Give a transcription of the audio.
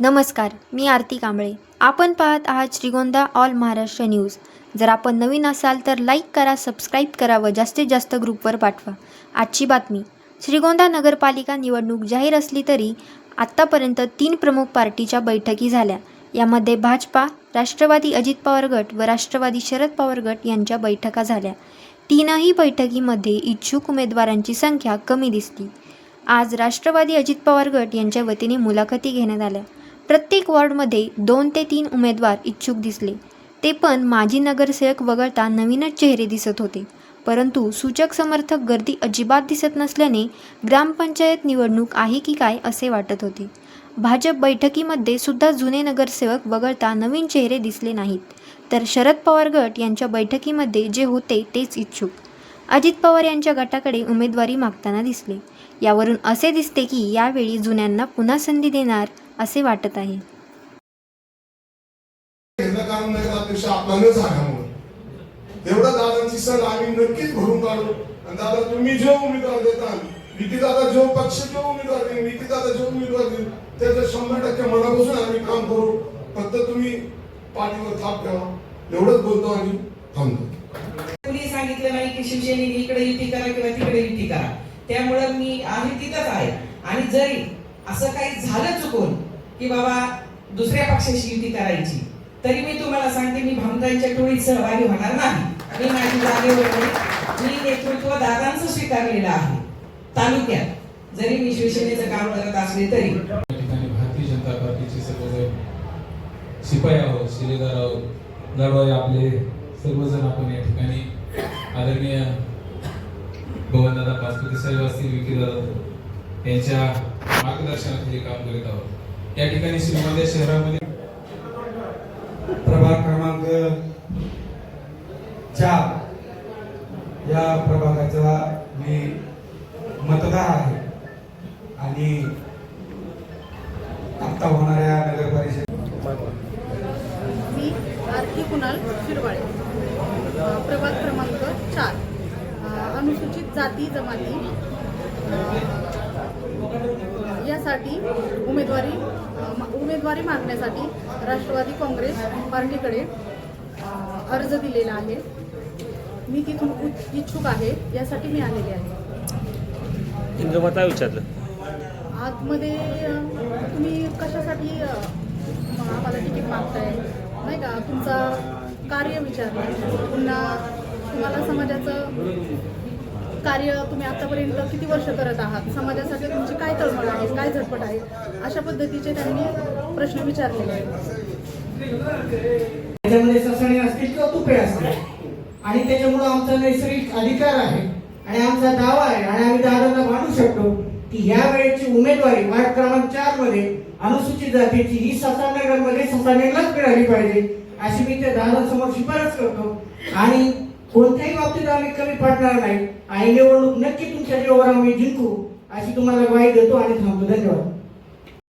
नमस्कार मी आरती कांबळे. आपण पाहत आहात श्रीगोंदा ऑल महाराष्ट्र न्यूज. जर आपण नवीन असाल तर लाईक करा सबस्क्राईब करा व जास्तीत जास्त ग्रुपवर पाठवा. आजची बातमी. श्रीगोंदा नगरपालिका निवडणूक जाहीर असली तरी आत्तापर्यंत तीन प्रमुख पार्टीच्या बैठकी झाल्या. यामध्ये भाजपा राष्ट्रवादी अजित पवार गट व राष्ट्रवादी शरद पवार गट यांच्या बैठका झाल्या. तीनही बैठकीमध्ये इच्छुक उमेदवारांची संख्या कमी दिसली. आज राष्ट्रवादी अजित पवार गट यांच्या वतीने मुलाखती घेण्यात आल्या. प्रत्येक वॉर्डमध्ये दोन ते तीन उमेदवार इच्छुक दिसले. ते पण माजी नगरसेवक वगळता नवीनच चेहरे दिसत होते. परंतु सूचक समर्थक गर्दी अजिबात दिसत नसल्याने ग्रामपंचायत निवडणूक आहे की काय असे वाटत होते. भाजप बैठकीमध्ये सुद्धा जुने नगरसेवक वगळता नवीन चेहरे दिसले नाहीत. तर शरद पवार गट यांच्या बैठकीमध्ये जे होते तेच इच्छुक. अजित पवार यांच्या गटाकडे उमेदवारी मागताना दिसले. यावरून असे दिसते की यावेळी जुन्यांना पुन्हा संधी देणार असे वाटत आहे. एवढं दादांची सर आम्ही नक्कीच भरून काढू. आणि दादा तुम्ही जो उमेदवार देताल विकी दादा जो पक्ष जो उमेदवार देईल विकी दादा जो उमेदवार देईल त्याचं शंभर टक्के मनापासून आम्ही काम करू. फक्त तुम्ही पाठीवर थाप ठेवा. एवढंच बोलतो आणि थांबतो. कोणी सांगितलं नाही की शिवसेनेने इकडे युती करा किंवा तिकडे युती करा. त्यामुळं मी आहे तिथंच आहे. आणि जरी असं काही झालं चुकून की बाबा दुसऱ्या पक्षाशी युती करायची. तरी मी तुम्हाला सांगते मी भामदांच्या टोळीत सहभागी होणार नाही. मी माझी जागेवर मी नेतृत्व दादांचं स्वीकारलेलं आहे. तालुक्यात जरी मी शिवसेनेचं काम करत असले तरी. ठिकाणी भारतीय जनता पार्टीचे सर्वजण शिपाई आहोत शिलेदार आहोत दरवाजे आपले सर्वजण आपण या ठिकाणी आदरणीय भवनदादा पाचपती साहेब असतील विकीदादा यांच्या मार्गदर्शनाखाली काम करीत आहोत. या ठिकाणी श्रीगोंदा शहरामध्ये प्रभाग क्रमांक चार या प्रभागाचा मी मतदार आहे. आणि आता होणाऱ्या नगर परिषद मी आरती कुणाल शिरवाळे. प्रभाग क्रमांक चार. अनुसूचित जाती जमाती. अ, यासाठी उमेदवारी उमेदवारी मागण्यासाठी राष्ट्रवादी काँग्रेस पार्टीकडे अर्ज दिलेला आहे. मी तिथून इच्छुक आहे. यासाठी मी आलेले आहे. काय विचारलं? आतमध्ये तुम्ही कशासाठी आम्हाला तिकीट मागताय? नाही का? तुमचा कार्य विचारलं पुन्हा तुम्हाला समाजाचं कार्य तुम्ही आतापर्यंत किती वर्ष करत आहात? समाजासाठी तुमची काय तळमळ आहे? काय झटपट आहे? अशा पद्धतीचे त्यांनी प्रश्न विचारलेले आहेत. त्याच्यामध्ये ससाणे असतील किंवा तुपे असतील. आणि त्याच्यामुळं आमचा नैसर्गिक अधिकार आहे आणि आमचा दावा आहे आणि आम्ही दादांना मानू शकतो की या वेळेची उमेदवारी वार्ड क्रमांक चारमध्ये अनुसूचित जातीची ही ससानगरमध्ये ससानेलाच मिळाली पाहिजे अशी मी त्या दादांसमोर शिफारस करतो. आणि कोणत्याही बाबतीत आम्ही कमी पडणार नाही. आणि निवडणूक नक्की तुमच्या जीवावर आम्ही जिंकू अशी तुम्हाला ग्वाही देतो आणि थांबतो. धन्यवाद.